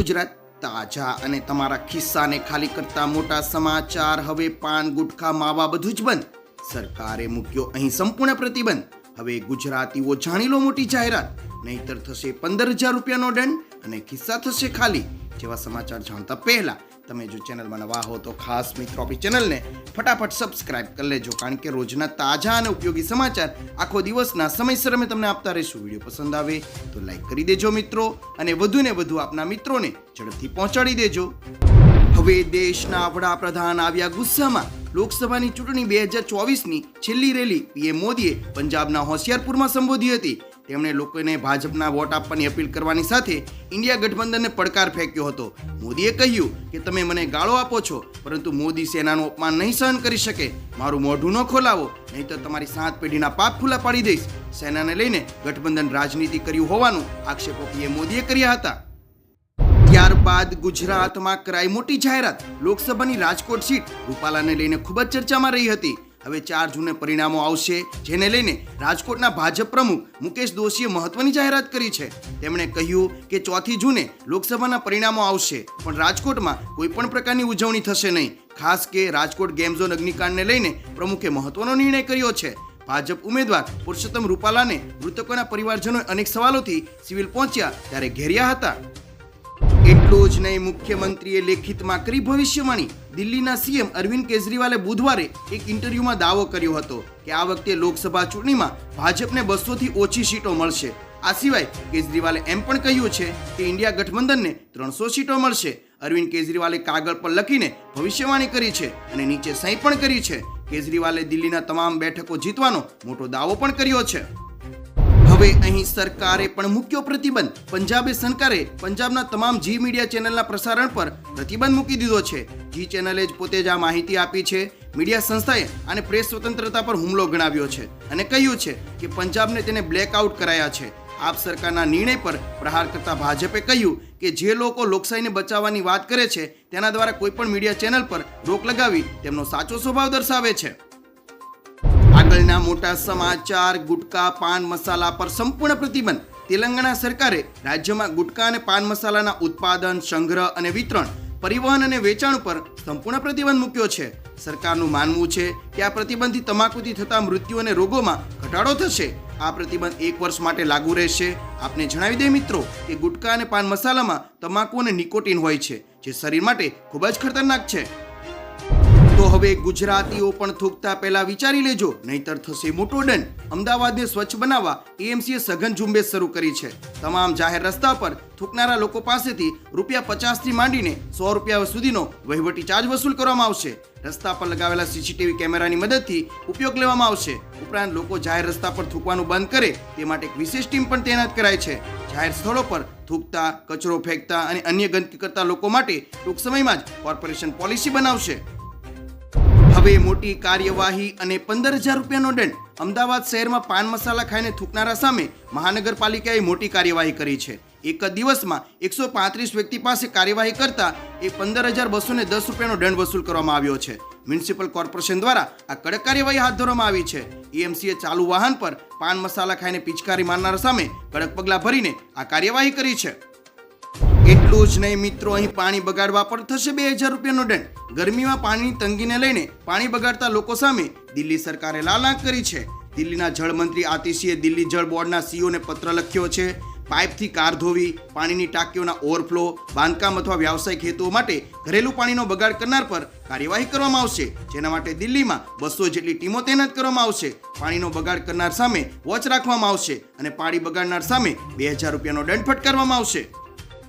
ગુજરાત તાજા અને તમારા ખિસ્સાને ખાલી કરતા મોટા સમાચાર. હવે પાન, ગુટખા, માવા બધું જ બંધ. સરકારે મૂક્યો અહીં સંપૂર્ણ પ્રતિબંધ. હવે ગુજરાતીઓ જાણી લો મોટી જાહેરાત. નહીતર થશે પંદર હજાર રૂપિયાનો દંડ અને ખિસ્સા થશે ખાલી. જેવા સમાચાર જાણતા પહેલા તમે જો ચેનલમાં નવા હો તો ખાસ મિત્રો આપણી ચેનલને ફટાફટ સબસ્ક્રાઇબ કરી લેજો, કારણ કે રોજના તાજા અને ઉપયોગી સમાચાર આખો દિવસના સમયસર અમે તમને આપતા રહીશું. વીડિયો પસંદ આવે તો લાઈક કરી દેજો મિત્રો, અને વધુને વધુ આપના મિત્રોને ઝડપથી પહોંચાડી દેજો. હવે દેશના વડાપ્રધાન આવ્યા ગુસ્સામાં. લોકસભાની ચૂંટણી બે હજાર ચોવીસની છેલ્લી રેલી પીએમ મોદીએ પંજાબના હોશિયારપુરમાં સંબોધી હતી. તેમણે લોકોને ભાજપના વોટ આપવાની અપીલ કરવાની સાથે ઇન્ડિયા ગઠબંધનને પડકાર ફેંક્યો હતો. મોદીએ કહ્યું કે તમે મને ગાળો આપો છો, પરંતુ મોદી સેનાનું અપમાન નહીં સહન કરી શકે. મારું મોઢું ન ખોલાવો નહીં તો તમારી સાત પેઢીના પાપ ખુલ્લા પાડી દઈશ. સેનાને લઈને ગઠબંધન રાજનીતિ કર્યું હોવાનું આક્ષેપો પીએમ મોદીએ કર્યા હતા. ત્યારબાદ ગુજરાતમાં કરાઈ મોટી જાહેરાત. લોકસભાની રાજકોટ સીટ રૂપાલાને લઈને ખૂબ જ ચર્ચામાં રહી હતી. હવે ચાર જૂને પરિણામો આવશે, જેને લઈને રાજકોટના ભાજપ પ્રમુખ મુકેશ દોશીએ મહત્વની જાહેરાત કરી છે. તેમણે કહ્યું કે ચોથી જૂને લોકસભાના પરિણામો આવશે, પણ રાજકોટમાં કોઈ પણ પ્રકારની ઉજવણી થશે નહીં. ખાસ કે રાજકોટ ગેમ ઝોન અગ્નિકાંડને લઈને પ્રમુખે મહત્વનો નિર્ણય કર્યો છે. ભાજપ ઉમેદવાર પુરુષોત્તમ રૂપાલાને મૃતકોના પરિવારજનોએ અનેક સવાલોથી સિવિલ પહોંચ્યા, ત્યારે ઘેર્યા હતા. એટલું જ નહીં, મુખ્યમંત્રીએ લેખિતમાં કરી ભવિષ્યવાણી. દિલ્હીના સીએમ અરવિંદ કેજરીવાલે બુધવારે એક ઇન્ટરવ્યુમાં દાવો કર્યો હતો કે આ વખતે લોકસભા ચૂંટણીમાં ભાજપને બસોથી ઓછી સીટો મળશે. આ સિવાય કેજરીવાલે એમ પણ કહ્યું છે કે ઇન્ડિયા ગઠબંધનને ત્રણસો સીટો મળશે. અરવિંદ કેજરીવાલે કાગળ પર લખીને ભવિષ્યવાણી કરી છે અને નીચે સહી પણ કરી છે. કેજરીવાલે દિલ્હીના તમામ બેઠકો જીતવાનો મોટો દાવો પણ કર્યો છે. હવે અહીં સરકારે પણ મૂક્યો પ્રતિબંધ. પંજાબે સરકારે પંજાબના તમામ જી મીડિયા ચેનલના પ્રસારણ પર પ્રતિબંધ મૂકી દીધો છે. જી ચેનલે જ પોતે જ આ માહિતી આપી છે. મીડિયા સંસ્થાએ આને પ્રેસ સ્વતંત્રતા પર હુમલો ગણાવ્યો છે અને કહ્યું છે કે પંજાબને તેને બ્લેકઆઉટ કરાયા છે. આપ સરકારના નિર્ણય પર પ્રહાર કરતા ભાજપે કહ્યું કે જે લોકો લોકશાહીને બચાવવાની વાત કરે છે, તેના દ્વારા કોઈ પણ મીડિયા ચેનલ પર રોક લગાવી તેમનો સાચો સ્વભાવ દર્શાવે છે. આગળના મોટા સમાચાર, ગુટકા, પાન મસાલા પર સંપૂર્ણ પ્રતિબંધ. તેલંગાણા સરકારે રાજ્યમાં ગુટકા અને પાન મસાલાના ઉત્પાદન, સંગ્રહ અને વિતરણ, પરિવહન અને વેચાણ પર સંપૂર્ણ પ્રતિબંધ મૂક્યો છે. સરકારનું માનવું છે કે આ પ્રતિબંધથી તમાકુથી થતા મૃત્યુ અને રોગોમાં ઘટાડો થશે. આ પ્રતિબંધ એક વર્ષ માટે લાગુ રહેશે. આપને જણાવી દઈએ મિત્રો કે ગુટકા અને પાન મસાલામાં તમાકુ અને નિકોટીન હોય છે, જે શરીર માટે ખૂબ જ ખતરનાક છે. તો હવે ગુજરાતીઓ પણ થૂકતા પહેલા વિચારી લેજો. નહીતર થશે મોટો દંડ અમદાવાદને સ્વચ્છ બનાવવા એએમસીએ સઘન ઝુંબેશ શરૂ કરી છે. તમામ જાહેર રસ્તા પર થૂકનારા લોકો પાસેથી રૂપિયા પચાસથી માંડીને સો રૂપિયા સુધીનો વહીવટી ચાર્જ વસૂલ કરવામાં આવશે. રસ્તા પર લગાવેલા સીસીટીવી કેમેરાની મદદથી ઉપયોગ લેવામાં આવશે. ઉપરાંત લોકો જાહેર રસ્તા પર થૂકવાનું બંધ કરે તે માટે એક વિશેષ ટીમ પણ તૈનાત કરાય છે. જાહેર સ્થળો પર થૂકતા, કચરો ફેંકતા અને અન્ય ગંદકી કરતા લોકો માટે ટૂંક સમયમાં જ કોર્પોરેશન પોલિસી બનાવશે. હવે મોટી કાર્યવાહી અને પંદર હજાર રૂપિયાનો દંડ. અમદાવાદ શહેરમાં પાન મસાલા ખાઈને થૂકનારા સામે મહાનગરપાલિકાએ મોટી કાર્યવાહી કરી છે. એક જ દિવસમાં એકસો પાંત્રીસ વ્યક્તિ પાસે કાર્યવાહી કરતા એ પંદર હજાર બસો ને દસ રૂપિયાનો દંડ વસૂલ કરવામાં આવ્યો છે. મ્યુનિસિપલ કોર્પોરેશન દ્વારા આ કડક કાર્યવાહી હાથ ધરવામાં આવી છે. એએમસીએ ચાલુ વાહન પર પાન મસાલા ખાઈને પિચકારી મારનારા સામે કડક પગલાં ભરીને આ કાર્યવાહી કરી છે. એટલું જ નહીં મિત્રો, અહીં પાણી બગાડવા પર થશે બે હજાર રૂપિયાનો દંડ. ગરમીમાં પાણીની તંગીને લઈને પાણી બગાડતા લોકો સામે દિલ્હી સરકારે લાલાંક કરી છે. દિલ્હીના જળમંત્રી આતિશીએ દિલ્હી જળ બોર્ડના સીઓને પત્ર લખ્યો છે. પાઇપથી કાર ધોવી, પાણીની ટાંકીઓના ઓવરફ્લો, બાંધકામ અથવા વ્યવસાયિક હેતુઓ માટે ઘરેલું પાણીનો બગાડ કરનાર પર કાર્યવાહી કરવામાં આવશે. જેના માટે દિલ્હીમાં બસો જેટલી ટીમો તૈનાત કરવામાં આવશે. પાણીનો બગાડ કરનાર સામે વોચ રાખવામાં આવશે અને પાણી બગાડનાર સામે બે હજાર રૂપિયાનો દંડ ફટકારવામાં આવશે.